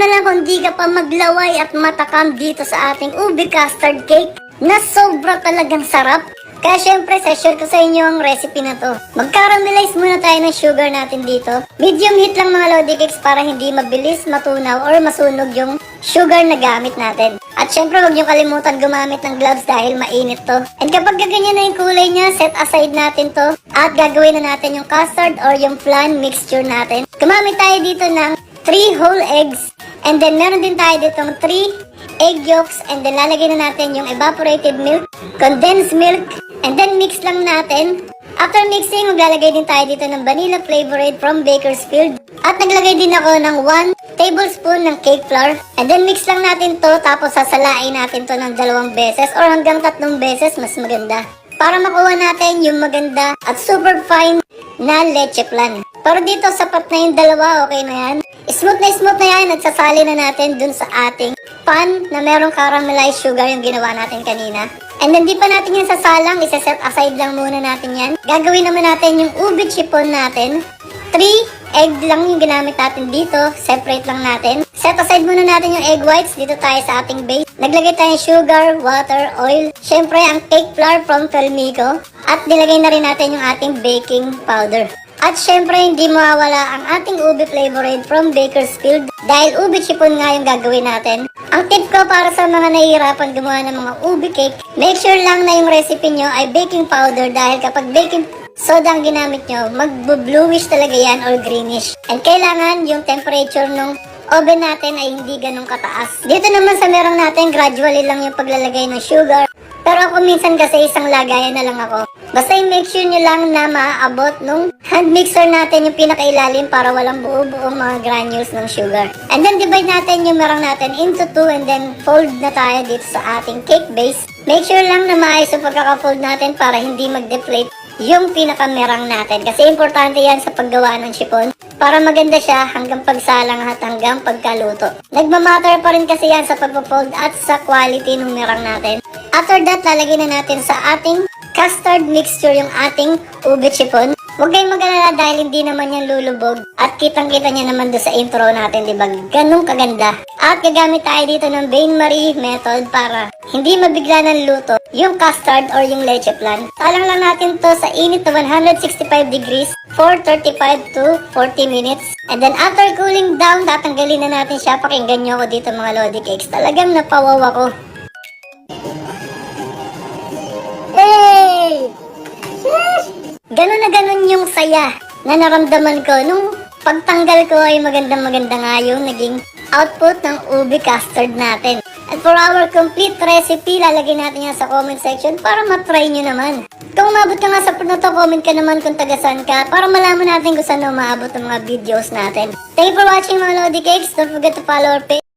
na lang kung di ka pa maglaway at matakam dito sa ating ube custard cake na sobra talagang sarap. Kaya syempre, share ko sa inyo ang recipe na to. Mag-caramelize muna tayo ng sugar natin dito. Medium heat lang mga Lodi Cakes para hindi mabilis matunaw or masunog yung sugar na gamit natin. At syempre, huwag niyo kalimutan gumamit ng gloves dahil mainit to. And kapag ganyan na yung kulay niya, set aside natin to. At gagawin na natin yung custard or yung flan mixture natin. Gumamit tayo dito ng 3 whole eggs. And then meron din tayo ditong 3 egg yolks and then lalagay na natin yung evaporated milk, condensed milk, and then mix lang natin. After mixing, maglalagay din tayo dito ng vanilla flavored from Bakersfield. At naglagay din ako ng 1 tablespoon ng cake flour. And then mix lang natin to tapos sasalain natin to ng dalawang beses or hanggang tatlong beses mas maganda. Para makuha natin yung maganda at super fine na leche flan. Pero dito sapat na yung dalawa, okay na yan. Smooth na smooth na yan at sasali na natin dun sa ating pan na merong caramelized sugar yung ginawa natin kanina. And then di pa natin yan sasalang, isa-set aside lang muna natin yan. Gagawin naman natin yung ube chipon natin. 3 egg lang yung ginamit natin dito. Separate lang natin. Set aside muna natin yung egg whites. Dito tayo sa ating base. Naglagay tayo sugar, water, oil. Siyempre, ang cake flour from Pelmico. At nilagay na rin natin yung ating baking powder. At syempre, hindi mawawala ang ating ube flavored from Bakersfield dahil ube chipon nga yung gagawin natin. Ang tip ko para sa mga nahihirapan gumawa ng mga ube cake, make sure lang na yung recipe nyo ay baking powder dahil kapag baking soda ang ginamit nyo, mag-bluish talaga yan or greenish. And kailangan yung temperature nung oven natin ay hindi ganun kataas. Dito naman sa merong natin, gradually lang yung paglalagay ng sugar. Pero ako minsan kasi isang lagayan na lang ako. Basta i-make sure nyo lang na maaabot nung hand mixer natin yung pinakailalim para walang buo-buong mga granules ng sugar. And then divide natin yung merong natin into two and then fold na tayo dito sa ating cake base. Make sure lang na maayos yung pagkaka-fold natin para hindi mag-deflate yung pinakamerang natin. Kasi importante yan sa paggawa ng chipon para maganda siya hanggang pagsalang at hanggang pagkaluto. Nagmamatter pa rin kasi yan sa pagpo-fold at sa quality ng merang natin. After that, lalagyan na natin sa ating custard mixture yung ating ube chipon. Huwag kayong mag-alala dahil hindi naman yan lulubog. At kitang-kita niya naman doon sa intro natin, di ba? Ganun kaganda. At gagamit tayo dito ng Bain-Marie method para hindi mabigla ng luto yung custard or yung leche flan. Salang lang natin to sa init na 165 degrees for 35 to 40 minutes. And then after cooling down, tatanggalin na natin siya. Pakinggan nyo ako dito mga Lodi Cakes. Talagang napawaw ako. Ganon na ganon yung saya na naramdaman ko nung pagtanggal ko ay magandang maganda nga yung naging output ng ube custard natin. And for our complete recipe, lalagay natin yan sa comment section para matry nyo naman. Kung umabot ka nga sa part na to, comment ka naman kung tagasan ka para malaman natin kung saan umaabot ang mga videos natin. Thank you for watching mga Lodi Cakes. Don't forget to follow our page.